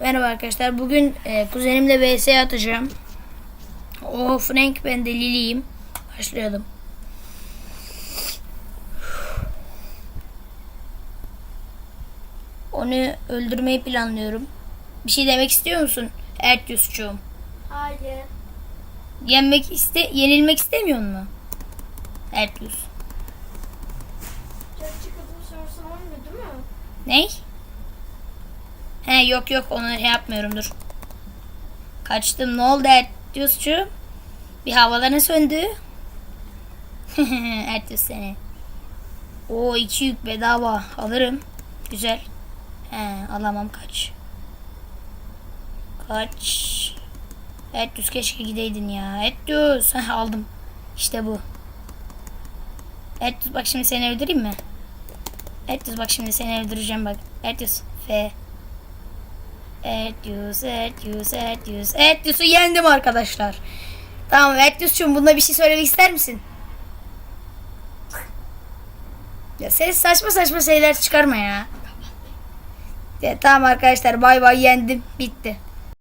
Merhaba arkadaşlar. Bugün e, kuzenimle vs atacağım. O Frank ben de Lili'yim. Başlayalım. Onu öldürmeyi planlıyorum. Bir şey demek istiyor musun? Ertyus'cuğum. Hayır. Yenmek iste yenilmek istemiyor mu? Ertyus. Çok çıkıp sorusu olmuyor değil mi? Ney? He yok yok onu yapmıyorum dur. Kaçtım ne oldu Ertüs'cu? Bir havalarına söndü. Ertüs seni. O iki yük bedava alırım. Güzel. He alamam kaç. Kaç. Ertüs keşke gideydin ya. Ertüs. Aldım. İşte bu. Ertüs bak şimdi seni öldüreyim mi? Ertüs bak şimdi seni öldüreceğim bak. Ertüs. F. Ertüs, Ertüs, Ertüs. Ertüs'ü yendim arkadaşlar. Tamam Ertüs'cum bunda bir şey söylemek ister misin? Ya sen saçma saçma şeyler çıkarma ya. ya tamam arkadaşlar bay bay yendim. Bitti.